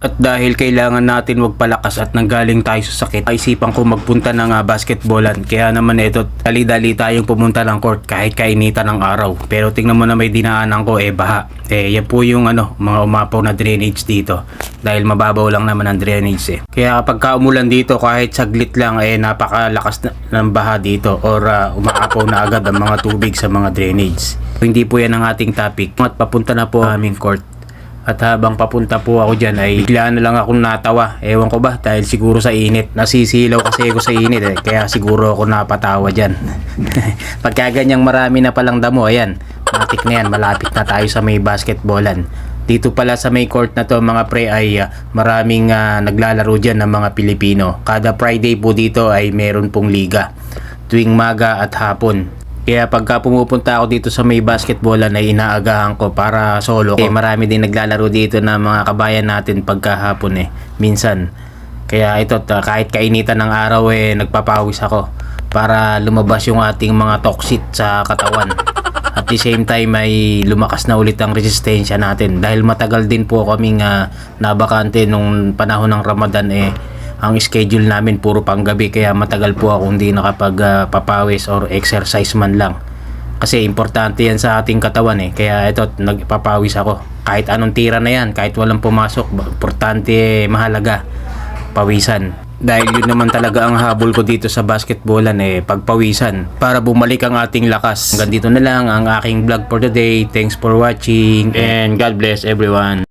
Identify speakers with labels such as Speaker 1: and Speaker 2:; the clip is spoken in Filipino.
Speaker 1: At dahil kailangan natin magpalakas at nanggaling tayo sa sakit, isipan ko magpunta ng ah, basketballan. Kaya naman ito, dali-dali tayong pumunta ng court kahit kainitan ng araw. Pero tingnan mo na may dinaanan ko, eh baha. Eh yan po yung ano, mga umapaw na drainage dito. Dahil mababaw lang naman ang drainage eh. Kaya kapag kaumulan dito, kahit saglit lang, eh napakalakas na, ng baha dito. Or ah, umaapaw na agad ang mga tubig sa mga drainage. Hindi po yan ang ating topic. At papunta na po aming court. At habang papunta po ako dyan ay bigla na lang akong natawa. Ewan ko ba dahil siguro sa init. Nasisilaw kasi ako sa init eh. Kaya siguro ako napatawa dyan. Pagka ganyang marami na palang damo, ayan. Matik na yan. Malapit na tayo sa may basketballan. Dito pala sa may court na to mga pre ay ah, maraming ah, naglalaro dyan ng mga Pilipino. Kada Friday po dito ay meron pong liga. Tuwing maga at hapon. Kaya pagka pumupunta ako dito sa may basketballan ay inaagahan ko para solo ko. Eh, marami din naglalaro dito na mga kabayan natin pagkahapon eh. Minsan. Kaya ito, kahit kainitan ng araw eh, nagpapawis ako para lumabas yung ating mga toxic sa katawan. At the same time ay lumakas na ulit ang resistensya natin dahil matagal din po kaming ah, nabakante nung panahon ng Ramadan eh ang schedule namin puro panggabi kaya matagal po ako hindi nakapagpapawis or exercise man lang. Kasi importante yan sa ating katawan eh. Kaya ito, nagpapawis ako. Kahit anong tira na yan, kahit walang pumasok, importante, mahalaga, pawisan. Dahil yun naman talaga ang habol ko dito sa basketballan eh, pagpawisan. Para bumalik ang ating lakas. Hanggang dito na lang ang aking vlog for today. Thanks for watching and God bless everyone.